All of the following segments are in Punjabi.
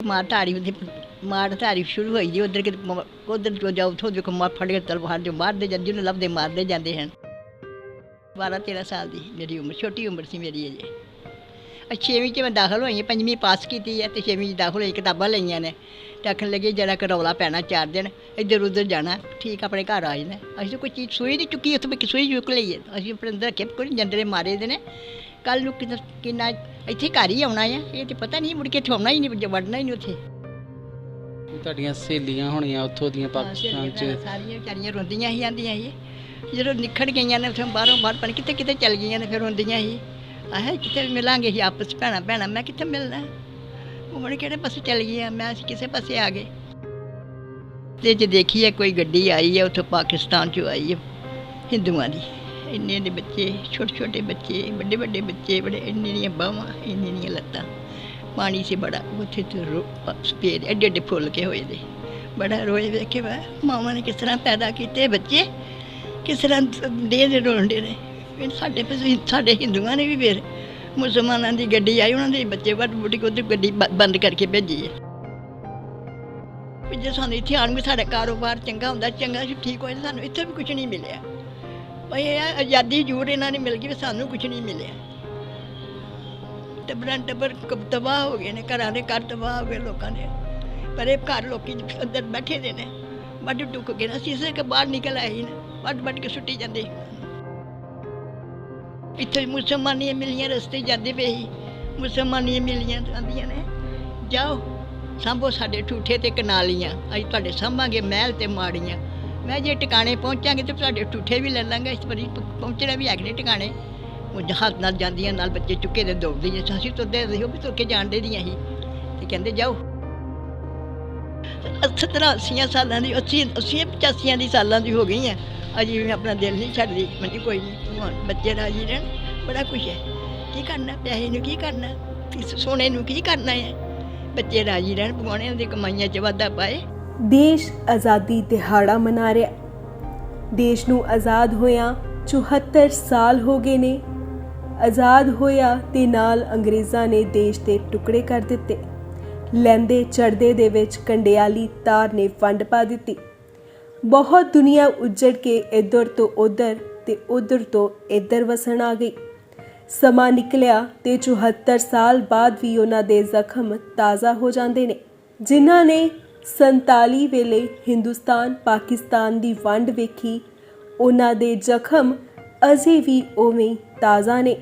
ਮਾਰ ਧਾਰੀ ਹੁੰਦੀ ਮਾਰ ਧਾਰੀ ਸ਼ੁਰੂ ਹੋਈ ਜੀ, ਉਧਰ ਕਿ ਉਧਰ ਜੋ ਜਾਓ, ਉੱਥੋਂ ਦੇਖੋ ਮਾਰ ਫੜ ਕੇ ਤਲਵਾਰ ਜੋ ਮਾਰਦੇ ਜਾਂਦੇ ਜਿਹਨੂੰ ਲੱਭਦੇ, ਮਾਰਦੇ ਜਾਂਦੇ ਹਨ। 12 13 ਸਾਲ ਦੀ ਮੇਰੀ ਉਮਰ, ਛੋਟੀ ਉਮਰ ਸੀ ਮੇਰੀ ਅਜੇ ਛੇਵੀਂ 'ਚ ਮੈਂ ਦਾਖਲ ਹੋਈ ਹਾਂ ਪੰਜਵੀਂ ਪਾਸ ਕੀਤੀ ਹੈ ਤੇ ਛੇਵੀਂ 'ਚ ਦਾਖਲ ਹੋਈ, ਕਿਤਾਬਾਂ ਲਈਆਂ ਨੇ। ਤੇ ਆਖਣ ਲੱਗੇ ਜਰਾ ਕਰੌਲਾ ਪੈਣਾ ਚਾਰ ਦਿਨ, ਇੱਧਰ ਉੱਧਰ ਜਾਣਾ, ਠੀਕ ਆਪਣੇ ਘਰ ਆ ਜਾਣਾ। ਅਸੀਂ ਤਾਂ ਕੋਈ ਚੀਜ਼ ਸੂਈ ਨਹੀਂ ਚੁੱਕੀ, ਉੱਥੇ ਮੈਂ ਸੂਈ ਚੁੱਕ ਲਈ ਹੈ। ਅਸੀਂ ਆਪਣੇ ਅੰਦਰ ਰੱਖੇ ਕੋਈ ਜੰਦਰੇ ਮਾਰੇ ਦੇ ਨੇ। ਕੱਲ ਨੂੰ ਕਿੰਨਾ ਕਿੰਨਾ ਇੱਥੇ ਘਰ ਹੀ ਆਉਣਾ ਆ ਇਹ ਤੇ ਪਤਾ ਨਹੀਂ ਮੁੜ ਕੇ ਇੱਥੇ ਆਉਣਾ ਹੀ ਨਹੀਂ ਵੜਨਾ ਹੀ ਨਹੀਂ ਉੱਥੇ ਤੁਹਾਡੀਆਂ ਸਹੇਲੀਆਂ ਹੋਣੀਆਂ ਉੱਥੋਂ ਦੀਆਂ ਹਾਂ, ਪਾਕਿਸਤਾਨ ਸਹੇਲੀਆਂ 'ਚ ਭੈਣਾਂ ਸਾਰੀਆਂ ਵਿਚਾਰੀਆਂ ਰੋਂਦੀਆਂ ਹੀ ਜਾਂਦੀਆਂ ਸੀ ਜਦੋਂ ਨਿਖੜ ਗਈਆਂ ਨੇ ਉੱਥੋਂ ਬਾਹਰੋਂ ਬਾਹਰ ਪਣ ਕਿਤੇ ਕਿਤੇ ਚੱਲ ਗਈਆਂ ਨੇ ਫਿਰ ਰੋਂਦੀਆਂ ਸੀ ਆਹ ਕਿਤੇ ਮਿਲਾਂਗੇ ਸੀ ਆਪਸ 'ਚ ਭੈਣਾਂ ਭੈਣਾਂ ਮੈਂ ਕਿੱਥੇ ਮਿਲਣਾ ਘੁੰਮਣ ਕਿਹੜੇ ਪਾਸੇ ਚੱਲ ਗਈਆਂ ਮੈਂ ਅਸੀਂ ਕਿਸੇ ਪਾਸੇ ਆ ਗਏ ਤੇ ਜੇ ਦੇਖੀਏ ਕੋਈ ਗੱਡੀ ਆਈ ਹੈ ਉੱਥੋਂ ਪਾਕਿਸਤਾਨ ਚੋਂ ਆਈ ਹੈ ਹਿੰਦੂਆਂ ਦੀ ਇੰਨੇ ਦੇ ਬੱਚੇ ਛੋਟੇ ਛੋਟੇ ਬੱਚੇ ਵੱਡੇ ਵੱਡੇ ਬੱਚੇ, ਬੜੇ ਇੰਨੇ ਦੀਆਂ ਬਾਹਾਂ, ਇੰਨੇ ਦੀਆਂ ਲੱਤਾਂ। ਪਾਣੀ ਸੀ ਬੜਾ, ਉੱਥੇ ਤੇ ਰੋ ਸਪੇਰ ਐਡੇ ਐਡੇ ਫੁੱਲ ਕੇ ਹੋਏ ਦੇ। ਬੜਾ ਰੋਏ ਵੇਖੇ ਵਾ, ਮਾਵਾਂ ਨੇ ਕਿਸ ਤਰ੍ਹਾਂ ਪੈਦਾ ਕੀਤੇ ਬੱਚੇ? ਕਿਸ ਤਰ੍ਹਾਂ ਦੇ ਦੇ ਰੋਂਦੇ ਨੇ? ਫਿਰ ਸਾਡੇ ਸਾਡੇ ਹਿੰਦੂਆਂ ਨੇ ਵੀ ਫਿਰ ਮੁਸਲਮਾਨਾਂ ਦੀ ਗੱਡੀ ਆਈ, ਉਹਨਾਂ ਦੇ ਬੱਚੇ ਵੱਡ ਵੱਡ ਕੇ ਗੱਡੀ ਬੰਦ ਕਰਕੇ ਭੇਜੀ ਹੈ ਜੇ ਸਾਨੂੰ ਇੱਥੇ ਆਉਣ ਵੀ ਸਾਡਾ ਕਾਰੋਬਾਰ ਚੰਗਾ ਹੁੰਦਾ, ਚੰਗਾ ਠੀਕ ਹੋਇਆ ਸਾਨੂੰ ਇੱਥੇ ਵੀ ਕੁਝ ਨਹੀਂ ਮਿਲਿਆ। ਭਈ ਇਹ ਆ, ਆਜ਼ਾਦੀ ਜ਼ਰੂਰ ਇਹਨਾਂ ਨੇ ਮਿਲ ਗਈ ਵੀ ਸਾਨੂੰ ਕੁਝ ਨਹੀਂ ਮਿਲਿਆ। ਟੱਬਰਾਂ ਟੱਬਰ ਕ- ਤਬਾਹ ਹੋ ਗਏ ਨੇ ਘਰਾਂ ਦੇ ਘਰ ਤਬਾਹ ਹੋ ਗਏ ਲੋਕਾਂ ਦੇ। ਪਰ ਇਹ ਘਰ ਲੋਕੀ ਅੰਦਰ ਬੈਠੇ ਦੇ ਨੇ ਵੱਡ ਟੁੱਕ ਗਏ ਨਾ ਸੀਸੇ ਕੇ ਬਾਹਰ ਨਿਕਲ ਆਏ ਹੀ ਨਾ ਵੱਡ ਵੱਡ ਕੇ ਸੁੱਟੀ ਜਾਂਦੇ ਇੱਥੇ ਮੁਸਲਮਾਨੀਆਂ ਮਿਲੀਆਂ ਰਸਤੇ ਜਾਂਦੇ ਪਏ ਸੀ। ਮੁਸਲਮਾਨੀਆਂ ਮਿਲੀਆਂ ਤੇ ਆਂਦੀਆਂ ਨੇ ਜਾਓ ਸਾਂਭੋ ਸਾਡੇ ਠੂਠੇ ਤੇ ਕਨਾਲੀਆਂ ਅਸੀਂ ਤੁਹਾਡੇ ਸਾਂਭਾਂਗੇ ਮਹਿਲ ਤੇ ਮਾੜੀਆਂ। ਮੈਂ ਜੇ ਟਿਕਾਣੇ ਪਹੁੰਚਾਂਗੇ ਤੇ ਤੁਹਾਡੇ ਠੂਠੇ ਵੀ ਲੈ ਲਾਂਗੇ, ਇਸ ਵਾਰੀ ਪਹੁੰਚਣਾ ਵੀ ਹੈਗੇ ਨੇ ਟਿਕਾਣੇ। ਉਹ ਜਹਾਜ਼ ਨਾਲ ਜਾਂਦੀਆਂ, ਨਾਲ ਬੱਚੇ ਚੁੱਕੇ ਦੇ ਦੌੜਦੀਆਂ ਸੀ। ਅਸੀਂ ਤੁਰਦੇ ਰਹੀ ਉਹ ਵੀ ਤੁਰ ਕੇ ਜਾਣਦੇ ਦੀਆਂ ਸੀ ਤੇ ਕਹਿੰਦੇ, ਜਾਓ। ਸੱਤਰਾਂ, ਅੱਸੀਆਂ ਸਾਲਾਂ ਦੀ, ਅੱਸੀ ਅੱਸੀ, ਪਚਾਸੀਆਂ ਦੀ ਸਾਲਾਂ ਦੀ ਹੋ ਗਈ ਆ। ਅਜੇ ਵੀ ਆਪਣਾ ਦਿਲ ਨਹੀਂ ਛੱਡਦੀ ਮੈਂ ਕੋਈ ਨਹੀਂ ਬੱਚੇ ਰਾਜੀ ਰਹਿਣ। ਬੜਾ ਕੁਛ ਹੈ। ਕੀ ਕਰਨਾ? ਪੈਸੇ ਨੂੰ ਕੀ ਕਰਨਾ? ਸੋਨੇ ਨੂੰ ਕੀ ਕਰਨਾ ਹੈ? ਬੱਚੇ ਰਾਜੀ ਰਹਿਣ ਪਵਾਉਣੇ ਦੀ ਕਮਾਈਆਂ 'ਚ ਵਾਧਾ ਪਾਏ। ਦੇਸ਼ ਆਜ਼ਾਦੀ ਦਿਹਾੜਾ ਮਨਾ ਰਿਹਾ ਦੇਸ਼ ਨੂੰ ਆਜ਼ਾਦ ਹੋਇਆ 74 ਸਾਲ ਹੋ ਗਏ ਨੇ। ਆਜ਼ਾਦ ਹੋਇਆ ਤੇ ਨਾਲ ਅੰਗਰੇਜ਼ਾਂ ਨੇ ਦੇਸ਼ ਦੇ ਟੁਕੜੇ ਕਰ ਦਿੱਤੇ। ਲੈਂਦੇ ਚੜਦੇ ਦੇ ਵਿੱਚ ਕੰਡਿਆਲੀ ਤਾਰ ਨੇ ਵੰਡ ਪਾ ਦਿੱਤੀ। ਬਹੁਤ ਦੁਨੀਆ ਉੱਜੜ ਕੇ ਇੱਧਰ ਤੋਂ ਉੱਧਰ ਤੇ ਉੱਧਰ ਤੋਂ ਇੱਧਰ ਵਸਣ ਆ ਗਈ। ਸਮਾਂ ਨਿਕਲਿਆ ਤੇ 74 ਸਾਲ ਬਾਅਦ ਵੀ ਉਹਨਾਂ ਦੇ ਜ਼ਖਮ ਤਾਜ਼ਾ ਹੋ ਜਾਂਦੇ ਨੇ। ਜਿਨ੍ਹਾਂ ਨੇ 47 ਵੇਲੇ ਹਿੰਦੁਸਤਾਨ ਪਾਕਿਸਤਾਨ ਦੀ ਵੰਡ ਵੇਖੀ, ਉਹਨਾਂ ਦੇ ਜ਼ਖਮ ਅਜੇ ਵੀ ਉਵੇਂ ਤਾਜ਼ਾ ਨੇ।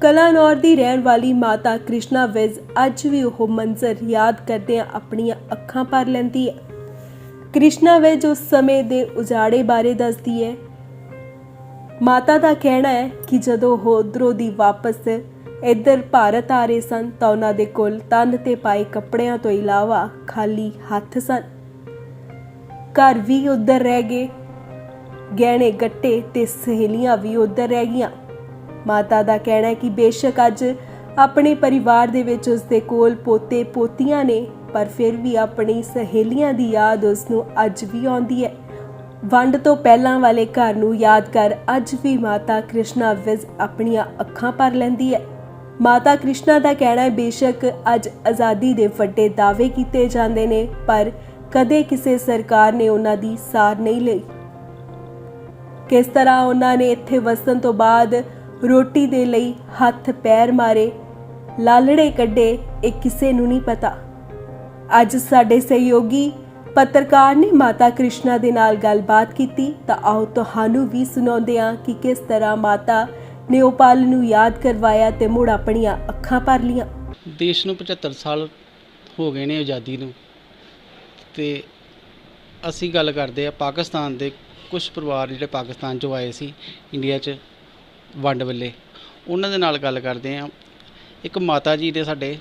ਕਲਾਨੌਰ ਦੀ ਰਹਿਣ ਵਾਲੀ ਮਾਤਾ ਕ੍ਰਿਸ਼ਨਾ ਵਿਜ ਅੱਜ ਵੀ ਉਹ ਮੰਜ਼ਰ ਯਾਦ ਕਰਦਿਆਂ ਆਪਣੀਆਂ ਅੱਖਾਂ ਭਰ ਲੈਂਦੀ ਹੈ। ਕ੍ਰਿਸ਼ਨਾ ਵਿਜ ਉਸ ਸਮੇਂ ਦੇ ਉਜਾੜੇ ਬਾਰੇ ਦੱਸਦੀ ਹੈ। ਮਾਤਾ ਦਾ ਕਹਿਣਾ ਹੈ ਕਿ ਜਦੋਂ ਉਹ ਉਧਰੋਂ ਦੀ ਵਾਪਸ ਇੱਧਰ ਭਾਰਤ ਆ ਰਹੇ ਸਨ ਤਾਂ ਉਹਨਾਂ ਦੇ ਕੋਲ ਤਨ ਤੇ ਪਾਏ ਕੱਪੜਿਆਂ ਤੋਂ ਇਲਾਵਾ ਖਾਲੀ ਹੱਥ ਸਨ। ਘਰ ਵੀ ਉੱਧਰ ਰਹਿ ਗਏ। ਗਹਿਣੇ, ਗੱਟੇ ਤੇ ਸਹੇਲੀਆਂ ਵੀ ਉੱਧਰ ਰਹਿ ਗਈਆਂ। ਮਾਤਾ ਦਾ ਕਹਿਣਾ ਹੈ ਕਿ ਬੇਸ਼ੱਕ ਅੱਜ ਆਪਣੇ ਪਰਿਵਾਰ ਦੇ ਵਿੱਚ ਉਸ ਦੇ ਕੋਲ ਪੋਤੇ, ਪੋਤੀਆਂ ਨੇ, ਪਰ ਫਿਰ ਵੀ ਆਪਣੀ ਸਹੇਲੀਆਂ ਦੀ ਯਾਦ ਉਸ ਨੂੰ ਅੱਜ ਵੀ ਆਉਂਦੀ ਹੈ। ਵੰਡ ਤੋਂ ਪਹਿਲਾਂ ਵਾਲੇ ਘਰ ਨੂੰ ਯਾਦ ਕਰ ਅੱਜ ਵੀ ਮਾਤਾ ਕ੍ਰਿਸ਼ਨਾ ਵਿਜ ਆਪਣੀਆਂ ਅੱਖਾਂ ਭਰ ਲੈਂਦੀ ਹੈ। ਮਾਤਾ ਕ੍ਰਿਸ਼ਨਾ ਦਾ ਕਹਿਣਾ ਹੈ, ਬੇਸ਼ੱਕ ਅੱਜ ਆਜ਼ਾਦੀ ਦੇ ਵੱਡੇ ਦਾਅਵੇ ਕੀਤੇ ਜਾਂਦੇ ਨੇ, ਪਰ ਕਦੇ ਕਿਸੇ ਸਰਕਾਰ ਨੇ ਉਹਨਾਂ ਦੀ ਸਾਰ ਨਹੀਂ ਲਈ। ਕਿਸ ਤਰ੍ਹਾਂ ਉਹਨਾਂ ਨੇ ਇੱਥੇ ਵਸਣ ਤੋਂ ਬਾਅਦ ਰੋਟੀ ਦੇ ਲਈ ਹੱਥ ਪੈਰ ਮਾਰੇ, ਲਾਲੜੇ ਕੱਢੇ, ਇਹ ਕਿਸੇ ਨੂੰ ਨਹੀਂ ਪਤਾ। ਅੱਜ ਸਾਡੇ ਸਹਿਯੋਗੀ ਪੱਤਰਕਾਰ ਨੇ ਮਾਤਾ ਕ੍ਰਿਸ਼ਨਾ ਦੇ ਨਾਲ ਗੱਲਬਾਤ ਕੀਤੀ, ਤਾਂ ਆਓ ਤੁਹਾਨੂੰ ਵੀ ਸੁਣਾਉਂਦੇ ਹਾਂ ਕਿ ਕਿਸ ਤਰ੍ਹਾਂ ਮਾਤਾ ਨੇ ਉਹ ਪਲ ਨੂੰ ਯਾਦ ਕਰਵਾਇਆ ਤੇ ਮੁੜ ਆਪਣੀਆਂ ਅੱਖਾਂ ਭਰ ਲੀਆਂ। ਦੇਸ਼ ਨੂੰ 75 ਸਾਲ ਹੋ ਗਏ ਨੇ ਆਜ਼ਾਦੀ ਨੂੰ ਤੇ ਅਸੀਂ ਗੱਲ ਕਰਦੇ ਆ ਪਾਕਿਸਤਾਨ ਦੇ ਕੁਝ ਪਰਿਵਾਰ ਜਿਹੜੇ ਪਾਕਿਸਤਾਨ ਚੋਂ ਆਏ ਸੀ ਇੰਡੀਆ 'ਚ ਵੰਡ ਵੇਲੇ ਉਹਨਾਂ ਦੇ ਨਾਲ ਗੱਲ ਕਰਦੇ ਆ ਇੱਕ ਮਾਤਾ ਜੀ ਦੇ ਸਾਡੇ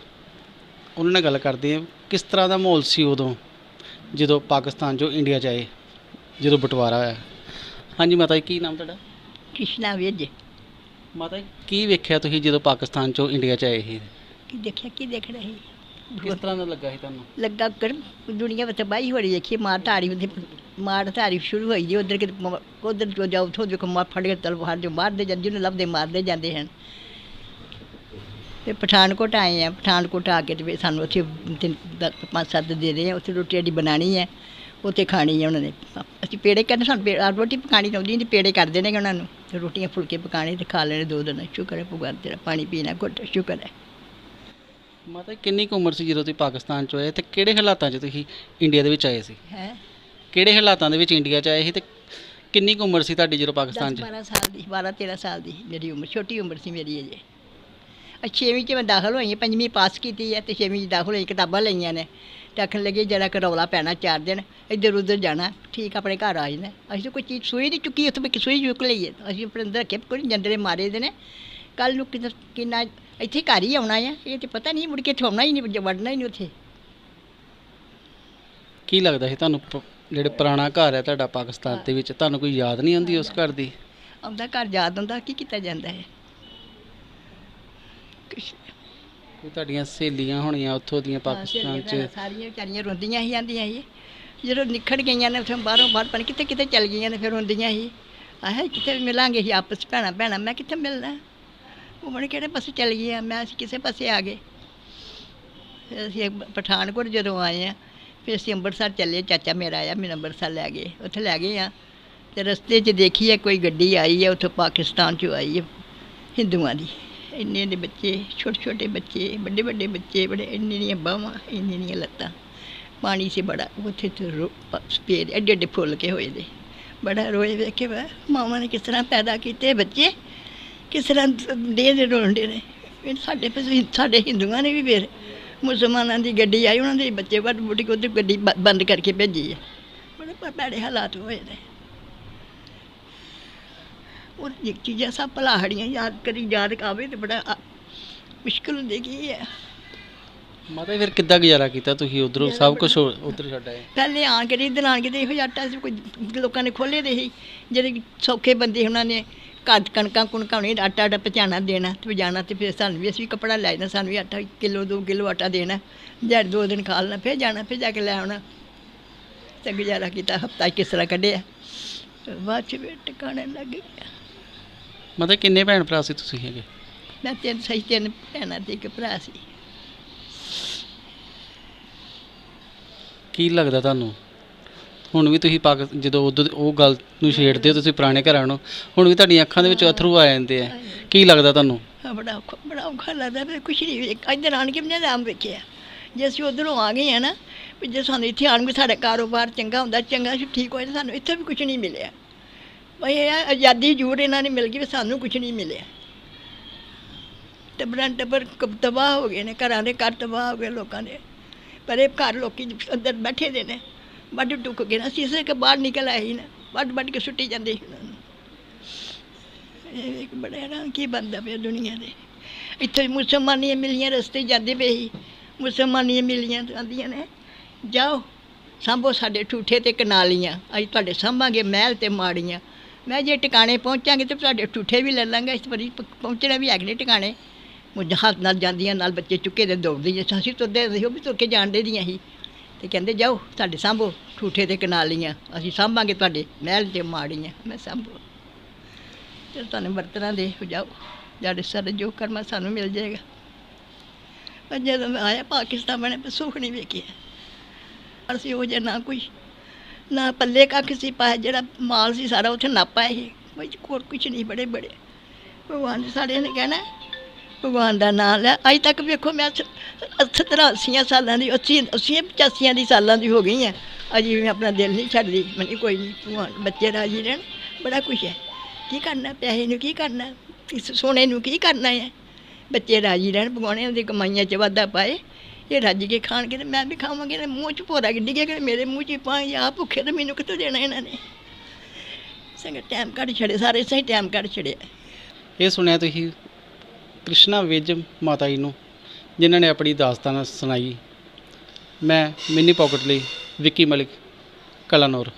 ਉਹਨਾਂ ਨਾਲ ਗੱਲ ਕਰਦੇ ਆ ਕਿਸ ਤਰ੍ਹਾਂ ਦਾ ਮਾਹੌਲ ਸੀ ਉਦੋਂ ਜਦੋਂ ਪਾਕਿਸਤਾਨ ਚੋਂ ਇੰਡੀਆ 'ਚ ਆਏ ਜਦੋਂ ਬਟਵਾਰਾ ਹੋਇਆ। ਹਾਂਜੀ ਮਾਤਾ ਜੀ ਕੀ ਨਾਮ ਤੁਹਾਡਾ? ਕ੍ਰਿਸ਼ਨਾ ਵਿਜ ਮਾਤਾ ਜੀ ਕੀ ਵੇਖਿਆ ਤੁਸੀਂ ਜਦੋਂ ਪਾਕਿਸਤਾਨ ਚੋਂ ਇੰਡੀਆ 'ਚ ਆਏ ਸੀ? ਕੀ ਦੇਖਿਆ ਕੀ ਦੇਖ ਰਹੀ ਕਿਸ ਤਰ੍ਹਾਂ ਦਾ ਲੱਗਾ ਸੀ ਤੁਹਾਨੂੰ? ਲੱਗਾ ਕਰ ਦੁਨੀਆ ਵਿੱਚ ਬਾਈ ਹੋ ਰਹੀ ਦੇਖੀ ਮਾਰ ਧਾਰੀ ਹੁੰਦੀ ਮਾਰ ਧਾਰੀ ਸ਼ੁਰੂ ਹੋਈ ਜੀ ਉਧਰ ਕਿ ਉਧਰ ਜੋ ਜਾਓ ਉੱਥੋਂ ਦੇਖੋ ਮਾਰ ਫੜ ਕੇ ਤਲਵਾਰ ਜੋ ਮਾਰਦੇ ਜਾਂਦੇ ਜਿਹਨੂੰ ਲੱਭਦੇ ਮਾਰਦੇ ਜਾਂਦੇ ਹਨ। ਤੇ ਪਠਾਨਕੋਟ ਆਏ ਆ ਪਠਾਨਕੋਟ ਆ ਕੇ ਤੇ ਫਿਰ ਸਾਨੂੰ ਉੱਥੇ ਤਿੰਨ ਪੰਜ ਸੱਤ ਦੇ ਰਹੇ ਆ ਉੱਥੇ ਰੋਟੀ ਸਾਡੀ ਬਣਾਣੀ ਹੈ ਉੱਥੇ ਖਾਣੀ ਹੈ ਉਹਨਾਂ ਨੇ। ਅਸੀਂ ਪੇੜੇ ਕਰਦੇ ਸਾਨੂੰ ਪੇ- ਰੋਟੀ ਪਕਾਣੀ ਤਾਂ ਆਉਂਦੀ ਨਹੀਂ ਪੇੜੇ ਕਰ ਦੇਣਗੇ ਉਹਨਾਂ ਨੂੰ। ਤੇ ਰੋਟੀਆਂ ਫੁਲਕੇ ਪਕਾਣੇ ਤੇ ਖਾ ਲੈਣੇ ਦੋ ਦਿਨ ਸ਼ੁਕਰ ਹੈ ਭਗਵਾਨ ਤੇਰਾ ਪਾਣੀ ਪੀਣਾ ਘੁੱਟ ਸ਼ੁਕਰ ਹੈ। ਮਾਤਾ ਕਿੰਨੀ ਕੁ ਉਮਰ ਸੀ ਜਦੋਂ ਤੁਸੀਂ ਪਾਕਿਸਤਾਨ ਚ ਆਏ ਤੇ ਕਿਹੜੇ ਹਾਲਾਤਾਂ 'ਚ ਤੁਸੀਂ ਇੰਡੀਆ ਦੇ ਵਿੱਚ ਆਏ ਸੀ? ਹੈ? ਕਿਹੜੇ ਹਾਲਾਤਾਂ ਦੇ ਵਿੱਚ ਇੰਡੀਆ 'ਚ ਆਏ ਸੀ ਤੇ ਕਿੰਨੀ ਕੁ ਉਮਰ ਸੀ ਤੁਹਾਡੀ ਜਦੋਂ ਪਾਕਿਸਤਾਨ 'ਚ? 12 ਸਾਲ ਦੀ 12 13 ਸਾਲ ਦੀ ਮੇਰੀ ਉਮਰ ਛੋਟੀ ਉਮਰ ਸੀ ਮੇਰੀ ਅਜੇ। ਛੇਵੀਂ 'ਚ ਮੈਂ ਦਾਖਲ ਹੋਈ ਹਾਂ ਪੰਜਵੀਂ ਪਾਸ ਕੀਤੀ ਹੈ ਤੇ ਛੇਵੀਂ 'ਚ ਦਾਖਲ ਹੋਈ ਕਿਤਾਬਾਂ ਲਈਆਂ ਨੇ। ਤੇ ਆਖਣ ਲੱਗੇ ਜਰਾ ਕਰੌਲਾ ਪੈਣਾ ਚਾਰ ਦਿਨ ਇੱਧਰ ਉੱਧਰ ਜਾਣਾ ਠੀਕ ਆਪਣੇ ਘਰ ਆ ਜਾਣਾ। ਅਸੀਂ ਤਾਂ ਕੋਈ ਚੀਜ਼ ਸੂਈ ਨਹੀਂ ਚੁੱਕੀ ਉੱਥੇ ਵੀ ਸੂਈ ਚੁੱਕ ਲਈਏ ਅਸੀਂ ਆਪਣੇ ਅੰਦਰ ਰੱਖੇ ਕੋਈ ਜੰਦਰੇ ਮਾਰੇ ਦੇ ਨੇ। ਕੱਲ ਨੂੰ ਕਿੰਨਾ ਕਿੰਨਾ ਇੱਥੇ ਘਰ ਹੀ ਆਉਣਾ ਆ ਇਹ ਤੇ ਪਤਾ ਨਹੀਂ ਮੁੜ ਕੇ ਇੱਥੇ ਆਉਣਾ ਹੀ ਨਹੀਂ ਵੜਨਾ ਹੀ ਨਹੀਂ ਉੱਥੇ। ਕੀ ਲੱਗਦਾ ਸੀ ਤੁਹਾਨੂੰ ਪ- ਜਿਹੜੇ ਪੁਰਾਣਾ ਘਰ ਹੈ ਤੁਹਾਡਾ ਪਾਕਿਸਤਾਨ ਦੇ ਵਿੱਚ ਤੁਹਾਨੂੰ ਕੋਈ ਯਾਦ ਨਹੀਂ ਆਉਂਦੀ ਉਸ ਘਰ ਦੀ? ਆਉਂਦਾ ਘਰ ਯਾਦ ਆਉਂਦਾ ਕੀ ਕੀਤਾ ਜਾਂਦਾ ਹੈ? ਕੁਛ ਕੋਈ ਤੁਹਾਡੀਆਂ ਸਹੇਲੀਆਂ ਹੋਣੀਆਂ ਉੱਥੋਂ ਦੀਆਂ ਹਾਂ, ਪਾਕਿਸਤਾਨ 'ਚ? ਸਾਰੀਆਂ ਵਿਚਾਰੀਆਂ ਰੋਂਦੀਆਂ ਹੀ ਜਾਂਦੀਆਂ ਸੀ। ਜਦੋਂ ਨਿਖੜ ਗਈਆਂ ਨੇ ਉੱਥੋਂ ਬਾਹਰੋਂ ਬਾਹਰ ਪਣ ਕਿਤੇ ਕਿਤੇ ਚੱਲ ਗਈਆਂ ਨੇ ਫਿਰ ਰੋਂਦੀਆਂ ਸੀ। ਆਹੇ ਕਿਤੇ ਵੀ ਮਿਲਾਂਗੇ ਸੀ ਆਪਸ ਭੈਣਾਂ ਭੈਣਾਂ ਮੈਂ ਕਿੱਥੇ ਮਿਲਣਾ? ਘੁੰਮਣ ਕਿਹੜੇ ਪਾਸੇ ਚੱਲ ਗਈਆਂ? ਮੈਂ ਅਸੀਂ ਕਿਸੇ ਪਾਸੇ ਆ ਗਏ। ਫਿਰ ਅਸੀਂ ਪਠਾਨਕੋਟ ਜਦੋਂ ਆਏ ਆ ਫਿਰ ਅਸੀਂ ਅੰਮ੍ਰਿਤਸਰ ਚੱਲੇ। ਚਾਚਾ ਮੇਰਾ ਆਇਆ ਮੈਨੂੰ ਅੰਮ੍ਰਿਤਸਰ ਲੈ ਗਏ। ਉੱਥੇ ਲੈ ਗਏ ਆ। ਤੇ ਰਸਤੇ 'ਚ ਦੇਖੀ ਹੈ ਕੋਈ ਗੱਡੀ ਆਈ ਹੈ ਉੱਥੋਂ ਪਾਕਿਸਤਾਨ 'ਚੋਂ ਆਈ ਹੈ ਹਿੰਦੂਆਂ ਦੀ। ਇੰਨੇ ਇੰਨੇ ਬੱਚੇ ਛੋਟੇ ਛੋਟੇ ਬੱਚੇ ਵੱਡੇ ਵੱਡੇ ਬੱਚੇ, ਬੜੇ ਇੰਨੇ ਇੰਨੀਆਂ ਬਾਹਾਂ, ਇੰਨੇ ਇੰਨੀਆਂ ਲੱਤਾਂ। ਪਾਣੀ ਸੀ ਬੜਾ, ਉੱਥੇ ਤੇ ਰੋ ਪ- ਸਪੇਰ ਐਡੇ ਐਡੇ ਫੁੱਲ ਕੇ ਹੋਏ ਦੇ। ਬੜਾ ਰੋਏ ਵੇਖ ਵਾ, ਮਾਵਾਂ ਨੇ ਕਿਸ ਤਰ੍ਹਾਂ ਪੈਦਾ ਕੀਤੇ ਬੱਚੇ? ਕਿਸ ਤਰ੍ਹਾਂ ਦੇ ਦੇ ਰੋਂਦੇ ਨੇ? ਸਾਡੇ ਸਾਡੇ ਹਿੰਦੂਆਂ ਨੇ ਵੀ ਫਿਰ ਮੁਸਲਮਾਨਾਂ ਦੀ ਗੱਡੀ ਆਈ, ਉਹਨਾਂ ਦੇ ਬੱਚੇ ਵੱਡ ਬੁੱਢੀ ਉਹਦੀ ਗੱਡੀ ਬ- ਬੰਦ ਕਰਕੇ ਭੇਜੀ ਹੈ ਬੜੇ ਭੈੜੇ ਹਾਲਾਤ ਹੋਏ ਨੇ। ਉਹ ਇੱਕ ਚੀਜ਼ਾਂ ਸਭ ਭਲਾਹੜੀਆਂ ਯਾਦ ਕਰੀ ਯਾਦ ਆਵੇ ਤੇ ਬੜਾ ਆ- ਮੁਸ਼ਕਿਲ ਹੁੰਦੀ ਕੀ ਹੈ ਮਾਤਾ ਫਿਰ ਕਿੱਦਾਂ ਗੁਜ਼ਾਰਾ ਕੀਤਾ ਤੁਸੀਂ ਉਧਰੋਂ? ਸਭ ਕੁਝ ਉਧਰ ਛੱਡ ਆਏ? ਪਹਿਲੇ ਆਣ ਕੇ ਇੱਧਰ ਆਣ ਕੇ ਤੇ ਇਹੋ ਜਿਹਾ ਆਟਾ ਸੀ ਕੋਈ ਲੋਕਾਂ ਨੇ ਖੋਲੇ ਦੇ ਸੀ ਜਿਹੜੇ ਸੌਖੇ ਬੰਦੇ ਉਹਨਾਂ ਨੇ ਘਰ ਕਣਕਾਂ ਕੁਣਕਾਂ ਨਹੀਂ ਆਟਾ ਆਟਾ ਪਹੁੰਚਾਉਣਾ ਦੇਣਾ ਤੇ ਜਾਣਾ ਤੇ ਫਿਰ ਸਾਨੂੰ ਵੀ ਅਸੀਂ ਕੱਪੜਾ ਲੈ ਜਾਣਾ ਸਾਨੂੰ ਵੀ ਆਟਾ ਕਿਲੋ ਦੋ ਕਿਲੋ ਆਟਾ ਦੇਣਾ ਜੜ ਦੋ ਦਿਨ ਖਾ ਲੈਣਾ ਫਿਰ ਜਾਣਾ ਫਿਰ ਜਾ ਕੇ ਲੈ ਆਉਣਾ। ਤੇ ਗੁਜ਼ਾਰਾ ਕੀਤਾ ਹਫਤਾ ਕਿਸ ਤਰ੍ਹਾਂ ਕੱਢਿਆ। ਬਾਅਦ ਚ ਵੀ ਟਿਕਾਣੇ ਲੱਗ ਗਿਆ ਮਾਤਾ ਕਿੰਨੇ ਭੈਣ ਭਰਾ ਸੀ ਤੁਸੀਂ ਹੈਗੇ? ਮੈਂ ਤਿੰਨ ਸਹੀ ਤਿੰਨ ਭੈਣਾਂ ਤੇ ਇੱਕ ਭਰਾ ਸੀ। ਕੀ ਲੱਗਦਾ ਤੁਹਾਨੂੰ? ਹੁਣ ਵੀ ਤੁਸੀਂ ਪਾਕ ਜਦੋਂ ਉਦੋਂ ਉਹ ਗੱਲ ਨੂੰ ਛੇੜਦੇ ਹੋ ਤੁਸੀਂ ਪੁਰਾਣੇ ਘਰਾਂ ਨੂੰ ਹੁਣ ਵੀ ਤੁਹਾਡੀਆਂ ਅੱਖਾਂ ਦੇ ਵਿੱਚ ਅਥਰੂ ਆ ਜਾਂਦੇ ਆ। ਕੀ ਲੱਗਦਾ ਤੁਹਾਨੂੰ? ਹਾਂ, ਬੜਾ ਔਖਾ ਬੜਾ ਔਖਾ ਲੱਗਦਾ ਫਿਰ ਕੁਛ ਨਹੀਂ ਵੇਖ- ਇੱਧਰ ਆਣ ਕੇ ਨਹੀਂ ਆਰਾਮ ਵੇਖਿਆ। ਜੇ ਅਸੀਂ ਉਧਰੋਂ ਆ ਗਏ ਆ ਨਾ ਵੀ ਜੇ ਸਾਨੂੰ ਇੱਥੇ ਆਣ ਕੇ ਸਾਡਾ ਕਾਰੋਬਾਰ ਚੰਗਾ ਹੁੰਦਾ ਚੰਗਾ ਅਸੀਂ ਠੀਕ ਹੋਏ ਤਾਂ ਸਾਨੂੰ ਇੱਥੇ ਵੀ ਕੁਝ ਨਹੀਂ ਮਿਲਿਆ। ਬਈ ਇਹ ਆ, ਆਜ਼ਾਦੀ ਜ਼ਰੂਰ ਇਹਨਾਂ ਨੇ ਮਿਲ ਗਈ ਵੀ ਸਾਨੂੰ ਕੁਝ ਨਹੀਂ ਮਿਲਿਆ। ਟੱਬਰਾਂ ਟੱਬਰ ਕ- ਤਬਾਹ ਹੋ ਗਏ ਨੇ ਘਰਾਂ ਦੇ ਘਰ ਤਬਾਹ ਹੋ ਗਏ ਲੋਕਾਂ ਦੇ। ਪਰ ਇਹ ਘਰ ਲੋਕੀ ਅੰਦਰ ਬੈਠੇ ਦੇ ਨੇ ਵੱਢ ਟੁੱਕ ਗਏ ਨਾ ਸੀਸੇ ਕੇ ਬਾਹਰ ਨਿਕਲ ਆਏ ਹੀ ਨਾ ਵੱਢ ਵੱਢ ਕੇ ਸੁੱਟੀ ਜਾਂਦੇ ਸੀ ਉਹਨਾਂ ਨੂੰ। ਇਹ ਇੱਕ ਬੜਾ ਹੈਰਾਨ ਕੀ ਬੰਦਾ ਪਿਆ ਦੁਨੀਆ ਦੇ। ਇੱਥੇ ਮੁਸਲਮਾਨੀਆਂ ਮਿਲੀਆਂ ਰਸਤੇ 'ਚ ਜਾਂਦੇ ਪਏ ਸੀ। ਮੁਸਲਮਾਨੀਆਂ ਮਿਲੀਆਂ ਤੇ ਆਂਦੀਆਂ ਨੇ ਜਾਓ ਸਾਂਭੋ ਸਾਡੇ ਠੂਠੇ ਤੇ ਕਨਾਲੀਆਂ ਅੱਜ ਤੁਹਾਡੇ ਸਾਂਭਾਂਗੇ ਮਹਿਲ ਤੇ ਮਾੜੀਆਂ। ਮੈਂ ਜੇ ਟਿਕਾਣੇ ਪਹੁੰਚਾਂਗੇ ਤੇ ਤੁਹਾਡੇ ਠੂਠੇ ਵੀ ਲੈ ਲਾਂਗੇ, ਇਸ ਵਾਰੀ ਪ- ਪਹੁੰਚਣਾ ਵੀ ਹੈਗੇ ਨੇ ਟਿਕਾਣੇ। ਮੁੰਡੇ ਹੱਥ ਨਾਲ ਜਾਂਦੀਆਂ, ਨਾਲ ਬੱਚੇ ਚੁੱਕੇ ਦੇ ਦੌੜਦੇ ਜੇ ਅਸੀਂ ਤੁਰਦੇ ਸੀ ਉਹ ਵੀ ਤੁਰ ਕੇ ਜਾਣਦੇ ਦੀਆਂ ਸੀ ਤੇ ਕਹਿੰਦੇ, ਜਾਓ ਤੁਹਾਡੇ ਸਾਂਭੋ ਠੂਠੇ ਤੇ ਕਨਾਲੀਆਂ। ਅਸੀਂ ਸਾਂਭਾਂਗੇ ਤੁਹਾਡੇ ਮਹਿਲ ਤੇ ਮਾੜੀਆਂ। ਮੈਂ ਸਾਂਭੋ। ਤੇ ਤੁਹਾਨੂੰ ਬਰਤਨਾਂ ਦੇ, ਜਾਓ। ਸਾਡੇ ਸਰ ਜੋ ਕਰਮਾ ਸਾਨੂੰ ਮਿਲ ਜਾਏਗਾ। ਪਰ ਜਦੋਂ ਮੈਂ ਆਇਆ, ਪਾਕਿਸਤਾਨ ਬਣੇ ਪਰ ਸੁੱਖ ਨਹੀਂ ਵੇਖਿਆ। ਅਸੀਂ ਉਹ ਜਿਹਾ ਨਾ ਕੋਈ ਨਾ ਪੱਲੇ ਕੱਖ ਸੀ ਪਾਇਆ ਜਿਹੜਾ ਮਾਲ ਸੀ ਸਾਰਾ ਉੱਥੇ ਨਾਪਾ ਸੀ। ਕੋਈ ਹੋਰ ਕੁਛ ਨਹੀਂ, ਬੜੇ ਬੜੇ। ਭਗਵਾਨ ਨੇ ਸਾਡੇ ਨੇ ਕਹਿਣਾ, ਭਗਵਾਨ ਦਾ ਨਾਮ ਲੈ। ਅਜੇ ਤੱਕ ਵੇਖੋ, ਮੈਂ ਸੱਤਰਾਂ ਅੱਸੀਆਂ ਸਾਲਾਂ ਦੀ, ਅੱਸੀ ਅੱਸੀ ਪਚਾਸੀਆਂ ਦੀ ਸਾਲਾਂ ਦੀ ਹੋ ਗਈ ਹਾਂ ਅਜੇ ਵੀ ਮੈਂ ਆਪਣਾ ਦਿਲ ਨਹੀਂ ਛੱਡਦੀ। ਮੈਨੂੰ ਕੋਈ ਨਹੀਂ, ਭਗਵਾਨ ਬੱਚੇ ਰਾਜੀ ਰਹਿਣ, ਬੜਾ ਕੁਛ ਹੈ। ਕੀ ਕਰਨਾ, ਪੈਸੇ ਨੂੰ ਕੀ ਕਰਨਾ, ਇਸ ਸੋਨੇ ਨੂੰ ਕੀ ਕਰਨਾ ਹੈ? ਬੱਚੇ ਰਾਜੀ ਰਹਿਣ, ਭਗਵਾਨ ਦੀ ਕਮਾਈਆਂ 'ਚ ਵਾਧਾ ਪਾਏ। ਇਹ ਰੱਜ ਕੇ ਖਾਣਗੇ ਤੇ ਮੈਂ ਵੀ ਖਾਵਾਂਗੀ ਤੇ ਮੂੰਹ 'ਚ ਭੋਰਾ ਗਿੱਡੀ ਕਿ ਮੇਰੇ ਮੂੰਹ 'ਚ ਪਾਏ ਆ ਭੁੱਖੇ ਤੇ ਮੈਨੂੰ ਕਿੱਥੋਂ ਦੇਣਾ ਇਹਨਾਂ ਨੇ? ਸੰਗਤ ਟਾਈਮ ਕੱਢ ਛੜੇ ਸਾਰੇ ਸਹੀ ਟਾਈਮ ਕੱਢ ਛੜਿਆ ਇਹ ਸੁਣਿਆ ਤੁਸੀਂ ਕ੍ਰਿਸ਼ਨਾ ਵਿਜ ਮਾਤਾ ਜੀ ਨੂੰ, ਜਿਨ੍ਹਾਂ ਨੇ ਆਪਣੀ ਦਾਸਤਾਨ ਸੁਣਾਈ। ਮੈਂ ਮਿੰਨੀ ਪਾਕਟ ਲਈ ਵਿੱਕੀ ਮਲਿਕ, ਕਲਾਨੌਰ।